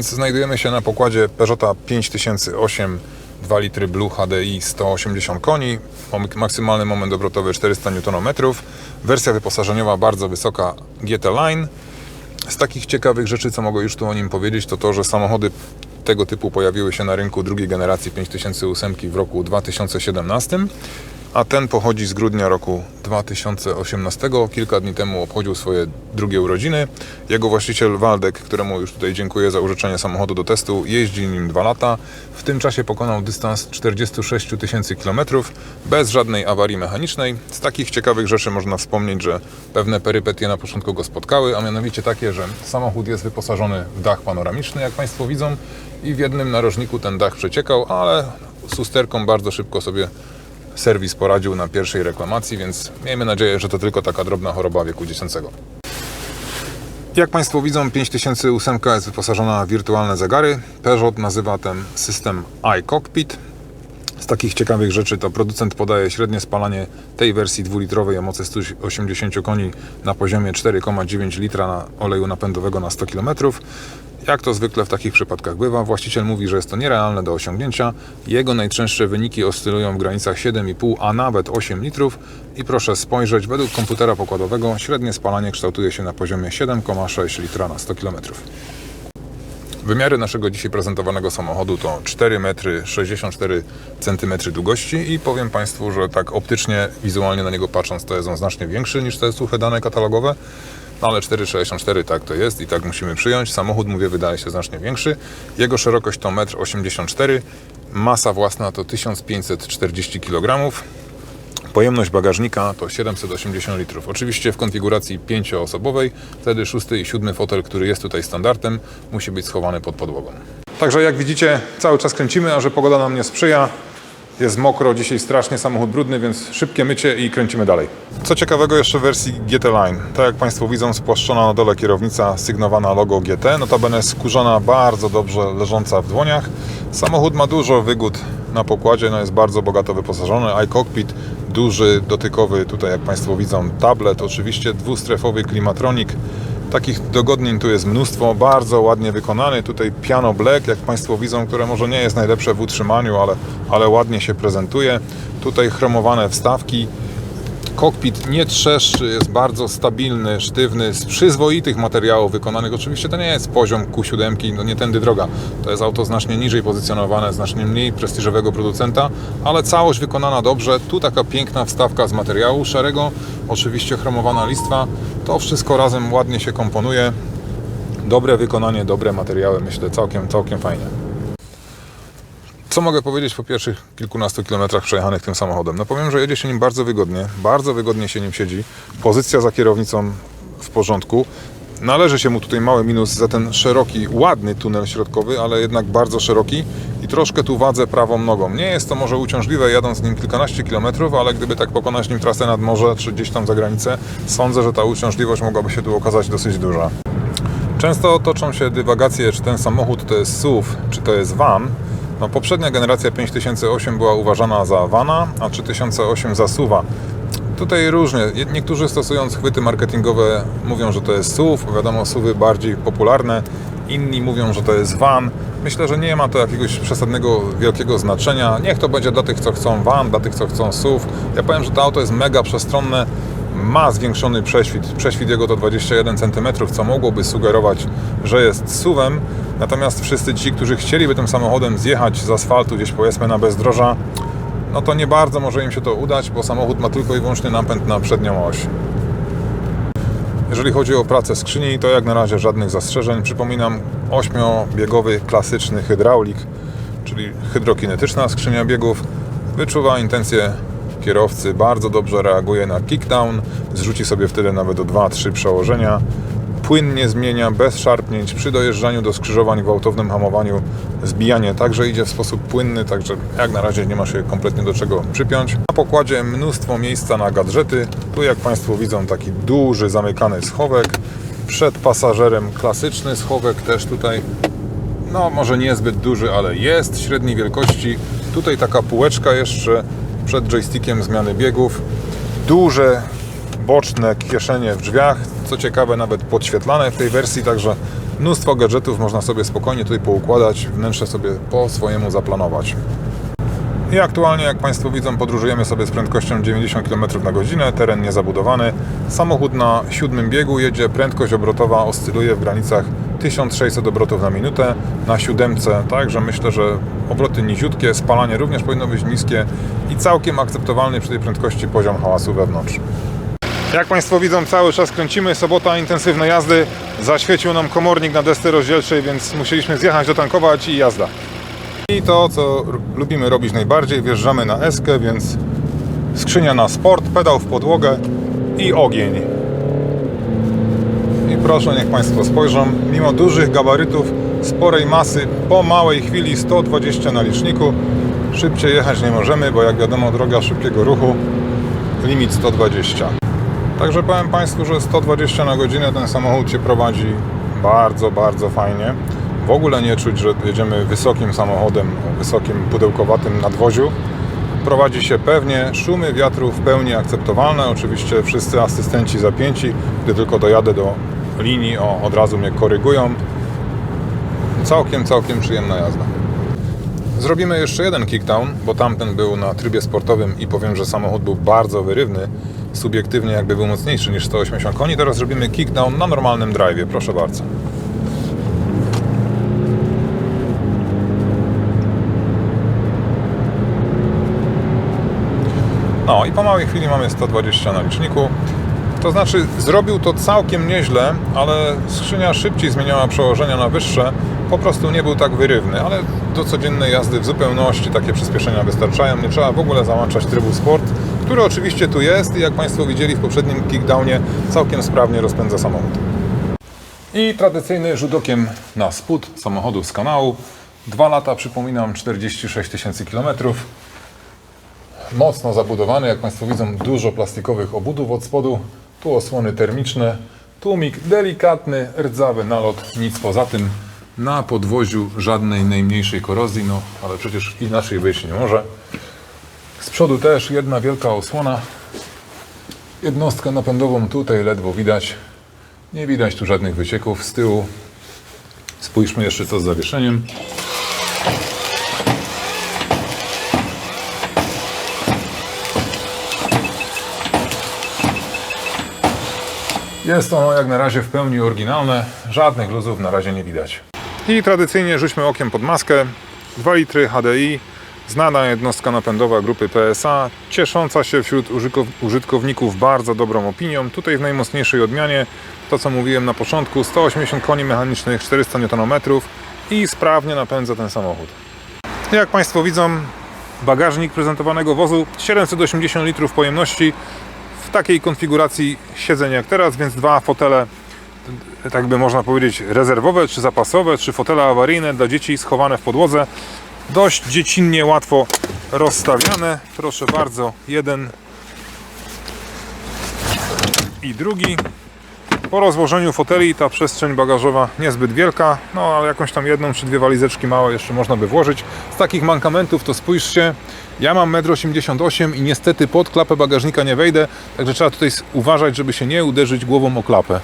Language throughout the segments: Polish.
Więc znajdujemy się na pokładzie Peugeota 5008 2 litry Blue HDI 180 koni, maksymalny moment obrotowy 400 Nm, wersja wyposażeniowa bardzo wysoka GT Line. Z takich ciekawych rzeczy, co mogę już tu o nim powiedzieć, to to, że samochody tego typu pojawiły się na rynku drugiej generacji 5008 w roku 2017, a ten pochodzi z grudnia roku 2018. Kilka dni temu obchodził swoje drugie urodziny. Jego właściciel Waldek, któremu już tutaj dziękuję za użyczenie samochodu do testu, jeździ nim dwa lata. W tym czasie pokonał dystans 46 tysięcy kilometrów bez żadnej awarii mechanicznej. Z takich ciekawych rzeczy można wspomnieć, że pewne perypetie na początku go spotkały, a mianowicie takie, że samochód jest wyposażony w dach panoramiczny, jak Państwo widzą, i w jednym narożniku ten dach przeciekał, ale z usterką bardzo szybko sobie serwis poradził na pierwszej reklamacji, więc miejmy nadzieję, że to tylko taka drobna choroba wieku dziecięcego. Jak Państwo widzą, 5008 jest wyposażona w wirtualne zegary. Peugeot nazywa ten system iCockpit. Z takich ciekawych rzeczy to producent podaje średnie spalanie tej wersji dwulitrowej o mocy 180 koni na poziomie 4,9 litra na oleju napędowego na 100 km. Jak to zwykle w takich przypadkach bywa, właściciel mówi, że jest to nierealne do osiągnięcia. Jego najczęstsze wyniki oscylują w granicach 7,5, a nawet 8 litrów. I proszę spojrzeć, według komputera pokładowego średnie spalanie kształtuje się na poziomie 7,6 litra na 100 km. Wymiary naszego dzisiaj prezentowanego samochodu to 4 metry 64 cm długości i powiem Państwu, że tak optycznie, wizualnie na niego patrząc, to jest on znacznie większy niż te suche dane katalogowe. Ale 4,64 tak to jest i tak musimy przyjąć. Samochód, mówię, wydaje się znacznie większy. Jego szerokość to 1,84 m, masa własna to 1540 kg. Pojemność bagażnika to 780 litrów. Oczywiście w konfiguracji pięcioosobowej, wtedy szósty i siódmy fotel, który jest tutaj standardem, musi być schowany pod podłogą. Także jak widzicie, cały czas kręcimy, a że pogoda nam nie sprzyja, jest mokro, dzisiaj strasznie samochód brudny, więc szybkie mycie i kręcimy dalej. Co ciekawego jeszcze w wersji GT Line. Tak jak Państwo widzą, spłaszczona na dole kierownica sygnowana logo GT, notabene skórzana, bardzo dobrze leżąca w dłoniach. Samochód ma dużo wygód na pokładzie, no jest bardzo bogato wyposażony. iCockpit, duży dotykowy, tutaj jak Państwo widzą, tablet, oczywiście dwustrefowy klimatronik. Takich dogodnień tu jest mnóstwo, bardzo ładnie wykonany. Tutaj piano black, jak Państwo widzą, które może nie jest najlepsze w utrzymaniu, ale, ale ładnie się prezentuje. Tutaj chromowane wstawki. Kokpit nie trzeszczy, jest bardzo stabilny, sztywny, z przyzwoitych materiałów wykonanych. Oczywiście to nie jest poziom Q7, no nie tędy droga. To jest auto znacznie niżej pozycjonowane, znacznie mniej prestiżowego producenta, ale całość wykonana dobrze. Tu taka piękna wstawka z materiału szarego, oczywiście chromowana listwa. To wszystko razem ładnie się komponuje. Dobre wykonanie, dobre materiały, myślę całkiem, całkiem fajnie. Co mogę powiedzieć po pierwszych kilkunastu kilometrach przejechanych tym samochodem? No powiem, że jedzie się nim bardzo wygodnie, bardzo wygodnie się nim siedzi. Pozycja za kierownicą w porządku. Należy się mu tutaj mały minus za ten szeroki, ładny tunel środkowy, ale jednak bardzo szeroki i troszkę tu wadzę prawą nogą. Nie jest to może uciążliwe jadąc nim kilkanaście kilometrów, ale gdyby tak pokonać nim trasę nad morze czy gdzieś tam za granicę, sądzę, że ta uciążliwość mogłaby się tu okazać dosyć duża. Często toczą się dywagacje, czy ten samochód to jest SUV, czy to jest van. No, poprzednia generacja 5008 była uważana za vana, a 3008 za SUVa. Tutaj różnie. Niektórzy stosując chwyty marketingowe mówią, że to jest SUV, wiadomo, SUVy bardziej popularne. Inni mówią, że to jest van. Myślę, że nie ma to jakiegoś przesadnego, wielkiego znaczenia. Niech to będzie dla tych, co chcą van, dla tych, co chcą SUV. Ja powiem, że to auto jest mega przestronne, ma zwiększony prześwit. Prześwit jego to 21 cm, co mogłoby sugerować, że jest SUV-em. Natomiast wszyscy ci, którzy chcieliby tym samochodem zjechać z asfaltu gdzieś powiedzmy na bezdroża, no to nie bardzo może im się to udać, bo samochód ma tylko i wyłącznie napęd na przednią oś. Jeżeli chodzi o pracę skrzyni, to jak na razie żadnych zastrzeżeń. Przypominam, ośmiobiegowy klasyczny hydraulik, czyli hydrokinetyczna skrzynia biegów. Wyczuwa intencje kierowcy, bardzo dobrze reaguje na kickdown, zrzuci sobie wtedy nawet o 2-3 przełożenia. Płynnie zmienia, bez szarpnięć. Przy dojeżdżaniu do skrzyżowań, gwałtownym hamowaniu, zbijanie także idzie w sposób płynny, także jak na razie nie ma się kompletnie do czego przypiąć. Na pokładzie mnóstwo miejsca na gadżety. Tu jak Państwo widzą taki duży zamykany schowek. Przed pasażerem klasyczny schowek też tutaj no może niezbyt duży, ale jest średniej wielkości. Tutaj taka półeczka jeszcze przed joystickiem zmiany biegów. Duże boczne kieszenie w drzwiach, co ciekawe nawet podświetlane w tej wersji, także Mnóstwo gadżetów można sobie spokojnie tutaj poukładać, wnętrze sobie po swojemu zaplanować. I aktualnie, jak Państwo widzą, podróżujemy sobie z prędkością 90 km na godzinę, teren niezabudowany. Samochód na siódmym biegu jedzie, prędkość obrotowa oscyluje w granicach 1600 obrotów na minutę, na siódemce, także myślę, że obroty niziutkie, spalanie również powinno być niskie i całkiem akceptowalny przy tej prędkości poziom hałasu wewnątrz. Jak Państwo widzą, cały czas kręcimy, sobota, intensywne jazdy, zaświecił nam komornik na desce rozdzielczej, więc musieliśmy zjechać, dotankować i jazda. I to, co lubimy robić najbardziej, wjeżdżamy na eskę, więc skrzynia na sport, pedał w podłogę i ogień. I proszę, niech Państwo spojrzą, mimo dużych gabarytów, sporej masy, po małej chwili 120 na liczniku, szybciej jechać nie możemy, bo jak wiadomo, droga szybkiego ruchu, limit 120. Także powiem Państwu, że 120 na godzinę ten samochód się prowadzi bardzo, bardzo fajnie. W ogóle nie czuć, że jedziemy wysokim samochodem, wysokim pudełkowatym nadwoziu. Prowadzi się pewnie, szumy wiatru w pełni akceptowalne. Oczywiście wszyscy asystenci zapięci, gdy tylko dojadę do linii, o, od razu mnie korygują. Całkiem, całkiem przyjemna jazda. Zrobimy jeszcze jeden kickdown, bo tamten był na trybie sportowym i powiem, że samochód był bardzo wyrywny. Subiektywnie jakby był mocniejszy niż 180 koni. Teraz zrobimy kickdown na normalnym drive'ie. Proszę bardzo. No i po małej chwili mamy 120 na liczniku. To znaczy zrobił to całkiem nieźle, ale skrzynia szybciej zmieniała przełożenia na wyższe. Po prostu nie był tak wyrywny, ale do codziennej jazdy w zupełności takie przyspieszenia wystarczają. Nie trzeba w ogóle załączać trybu sport, który oczywiście tu jest i jak Państwo widzieli w poprzednim kickdownie całkiem sprawnie rozpędza samochód. I tradycyjny rzut okiem na spód samochodu z kanału. Dwa lata, przypominam, 46 tysięcy kilometrów mocno zabudowany. Jak Państwo widzą, dużo plastikowych obudów od spodu. Tu osłony termiczne, tłumik delikatny, rdzawy nalot, nic poza tym. Na podwoziu żadnej najmniejszej korozji, no ale przecież inaczej być nie może. Z przodu też jedna wielka osłona. Jednostkę napędową tutaj ledwo widać. Nie widać tu żadnych wycieków z tyłu. Spójrzmy jeszcze co z zawieszeniem. Jest ono jak na razie w pełni oryginalne, żadnych luzów na razie nie widać. I tradycyjnie rzućmy okiem pod maskę. 2 litry HDI, znana jednostka napędowa grupy PSA, ciesząca się wśród użytkowników bardzo dobrą opinią. Tutaj w najmocniejszej odmianie, to co mówiłem na początku, 180 koni mechanicznych, 400 Nm i sprawnie napędza ten samochód. Jak Państwo widzą, bagażnik prezentowanego wozu 780 litrów pojemności w takiej konfiguracji siedzenia jak teraz, więc dwa fotele, tak by można powiedzieć, rezerwowe czy zapasowe, czy fotele awaryjne dla dzieci schowane w podłodze. Dość dziecinnie, łatwo rozstawiane. Proszę bardzo, jeden i drugi. Po rozłożeniu foteli ta przestrzeń bagażowa niezbyt wielka, no ale jakąś tam jedną czy dwie walizeczki małe jeszcze można by włożyć. Z takich mankamentów to spójrzcie, ja mam 1,88 m i niestety pod klapę bagażnika nie wejdę, także trzeba tutaj uważać, żeby się nie uderzyć głową o klapę.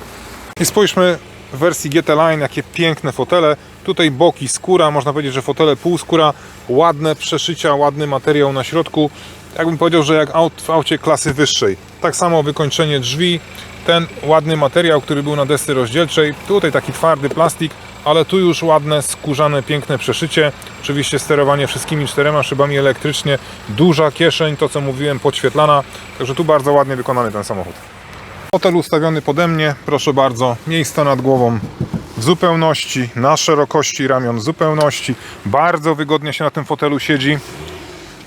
I spójrzmy w wersji GT Line, jakie piękne fotele. Tutaj boki, skóra, można powiedzieć, że fotele półskóra, ładne przeszycia, ładny materiał na środku. Jakbym powiedział, że jak aut, w aucie klasy wyższej. Tak samo wykończenie drzwi, ten ładny materiał, który był na desce rozdzielczej. Tutaj taki twardy plastik, ale tu już ładne, skórzane, piękne przeszycie. Oczywiście sterowanie wszystkimi czterema szybami elektrycznie. Duża kieszeń, to co mówiłem, podświetlana. Także tu bardzo ładnie wykonany ten samochód. Fotel ustawiony pode mnie, proszę bardzo, miejsce nad głową w zupełności, na szerokości ramion w zupełności. Bardzo wygodnie się na tym fotelu siedzi.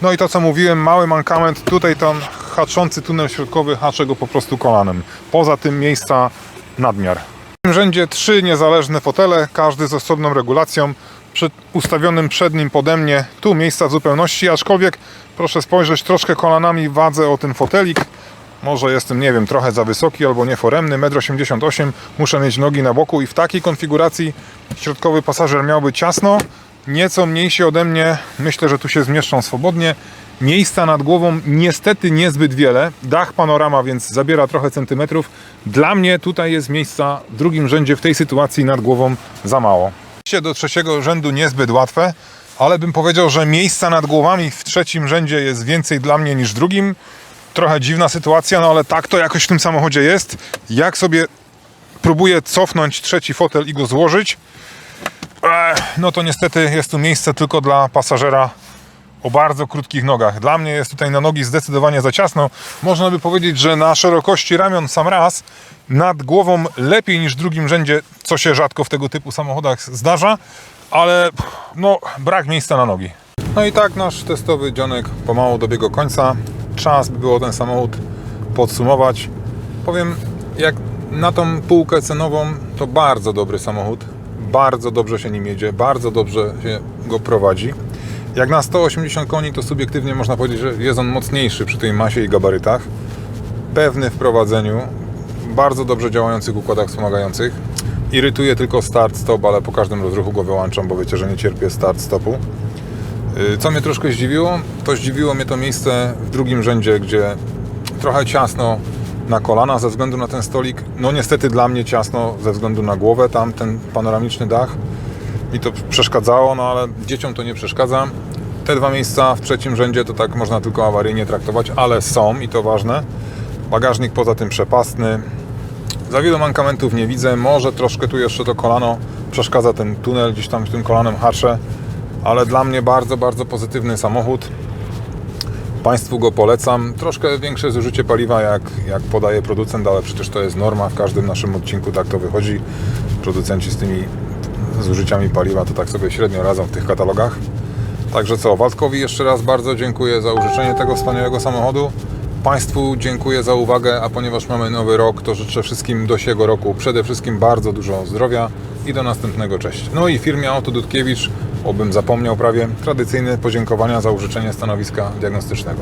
No i to co mówiłem, mały mankament, tutaj ten haczący tunel środkowy haczę go po prostu kolanem. Poza tym miejsca nadmiar. W tym rzędzie trzy niezależne fotele, każdy z osobną regulacją, przed, ustawionym przed nim pode mnie, tu miejsca w zupełności, aczkolwiek proszę spojrzeć, troszkę kolanami wadzę o ten fotelik. Może jestem, nie wiem, trochę za wysoki albo nieforemny, 1,88 m, muszę mieć nogi na boku i w takiej konfiguracji środkowy pasażer miałby ciasno, nieco mniejsi ode mnie. Myślę, że tu się zmieszczą swobodnie. Miejsca nad głową niestety niezbyt wiele. Dach panorama, więc zabiera trochę centymetrów. Dla mnie tutaj jest miejsca w drugim rzędzie w tej sytuacji nad głową za mało. Do trzeciego rzędu niezbyt łatwe, ale bym powiedział, że miejsca nad głowami w trzecim rzędzie jest więcej dla mnie niż drugim. Trochę dziwna sytuacja, no ale tak to jakoś w tym samochodzie jest. Jak sobie próbuję cofnąć trzeci fotel i go złożyć, no to niestety jest tu miejsce tylko dla pasażera o bardzo krótkich nogach. Dla mnie jest tutaj na nogi zdecydowanie za ciasno. Można by powiedzieć, że na szerokości ramion sam raz nad głową lepiej niż w drugim rzędzie, co się rzadko w tego typu samochodach zdarza, ale no brak miejsca na nogi. No i tak nasz testowy dzionek pomału dobiegł końca. Czas by było ten samochód podsumować. Powiem, jak na tą półkę cenową, to bardzo dobry samochód. Bardzo dobrze się nim jedzie, bardzo dobrze się go prowadzi. Jak na 180 koni, to subiektywnie można powiedzieć, że jest on mocniejszy przy tej masie i gabarytach. Pewny w prowadzeniu, bardzo dobrze działających układach wspomagających. Irytuje tylko start-stop, ale po każdym rozruchu go wyłączam, bo wiecie, że nie cierpię start-stopu. Y, Co mnie troszkę zdziwiło, to zdziwiło mnie to miejsce w drugim rzędzie, gdzie trochę ciasno na kolana ze względu na ten stolik. No niestety dla mnie ciasno ze względu na głowę, tam ten panoramiczny dach. Mi to przeszkadzało, no ale dzieciom to nie przeszkadza. Te dwa miejsca w trzecim rzędzie to tak można tylko awaryjnie traktować, ale są i to ważne. Bagażnik poza tym przepastny. Za wielu mankamentów nie widzę. Może troszkę tu jeszcze to kolano przeszkadza ten tunel, gdzieś tam w tym kolanem haszę, ale dla mnie bardzo, bardzo pozytywny samochód. Państwu go polecam. Troszkę większe zużycie paliwa, jak, jak podaje producent, ale przecież to jest norma. W każdym naszym odcinku tak to wychodzi. Producenci z tymi zużyciami paliwa to tak sobie średnio radzą w tych katalogach. Także co, Waldkowi jeszcze raz bardzo dziękuję za użyczenie tego wspaniałego samochodu. Państwu dziękuję za uwagę, a ponieważ mamy nowy rok, to życzę wszystkim do siego roku przede wszystkim bardzo dużo zdrowia i do następnego. Cześć. No i firmie Auto Dudkiewicz, obym zapomniał prawie, tradycyjne podziękowania za użyczenie stanowiska diagnostycznego.